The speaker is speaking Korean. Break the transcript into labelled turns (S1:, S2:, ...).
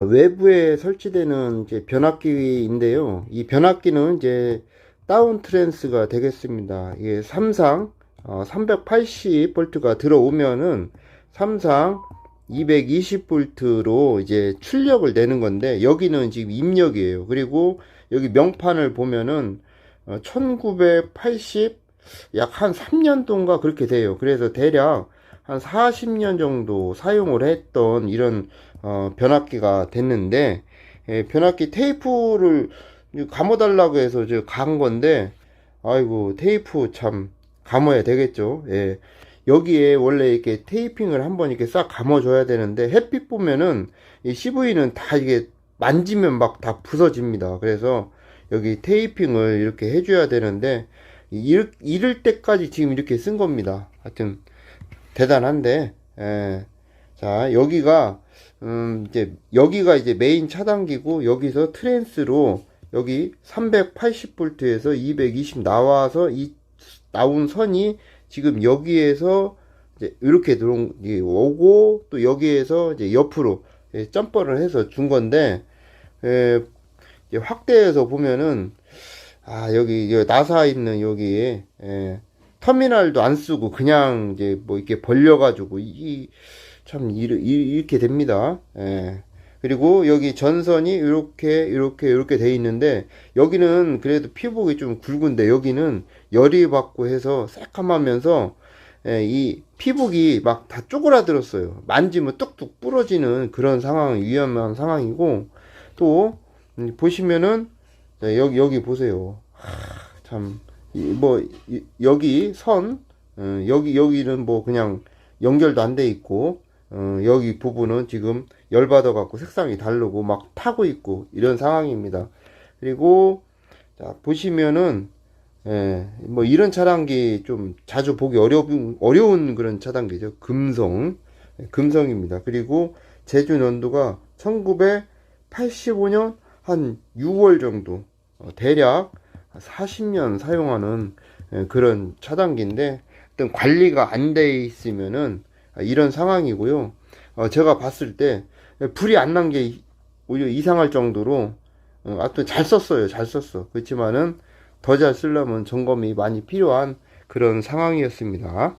S1: 외부에 설치되는 이제 변압기인데요. 이 변압기는 이제 다운 트랜스가 되겠습니다. 이게 삼상 380V가 들어오면은 삼상 220V로 이제 출력을 내는 건데 여기는 지금 입력이에요. 그리고 여기 명판을 보면은 1980 약 한 3년도인가 그렇게 돼요. 그래서 대략 한 40년 정도 사용을 했던 이런 어, 변압기가 됐는데 예, 변압기 테이프를 감아달라고 해서 저간 건데 아이고 테이프 참 감아야 되겠죠. 예. 여기에 원래 이렇게 테이핑을 한번 이렇게 싹 감아줘야 되는데 햇빛 보면은 이 CV는 다 이게 만지면 막 다 부서집니다. 그래서 여기 테이핑을 이렇게 해줘야 되는데 이럴, 이럴 때까지 지금 이렇게 쓴 겁니다. 하여튼 대단한데 예. 자 여기가 음 이제 여기가 이제 메인 차단기고 여기서 트랜스로 여기 380V에서 220 나와서 이 나온 선이 지금 여기에서 이제 이렇게 들어온 게 오고 또 여기에서 이제 옆으로 예, 점퍼를 해서 준 건데 예, 확대해서 보면은 아 여기 나사 있는 여기 예, 터미널도 안 쓰고 그냥 이제 뭐 이렇게 벌려가지고 이참 이렇게 됩니다. 예. 그리고 여기 전선이 이렇게 이렇게 이렇게 돼 있는데 여기는 그래도 피복이 좀 굵은데 여기는 열이 받고 해서 새까마면서 예, 이 피복이 막 다 쪼그라들었어요. 만지면 뚝뚝 부러지는 그런 상황 위험한 상황이고 또 음, 보시면은 자, 여기 여기 보세요. 참 뭐 여기 선 어, 여기 여기는 뭐 그냥 연결도 안 돼 있고 어, 여기 부분은 지금 열 받아 갖고 색상이 다르고 막 타고 있고 이런 상황입니다. 그리고 자 보시면은 예, 뭐 이런 차단기 좀 자주 보기 어려운 어려운 그런 차단기죠. 금성 예, 금성입니다. 그리고 제조 연도가 1985년 한 6월 정도 어, 대략 40년 사용하는 예, 그런 차단기인데 어떤 관리가 안 돼 있으면은 이런 상황이고요. 어, 제가 봤을 때 불이 안 난 게 오히려 이상할 정도로 어, 하여튼 잘 썼어요. 잘 썼어. 그렇지만은 더 잘 쓰려면 점검이 많이 필요한 그런 상황이었습니다.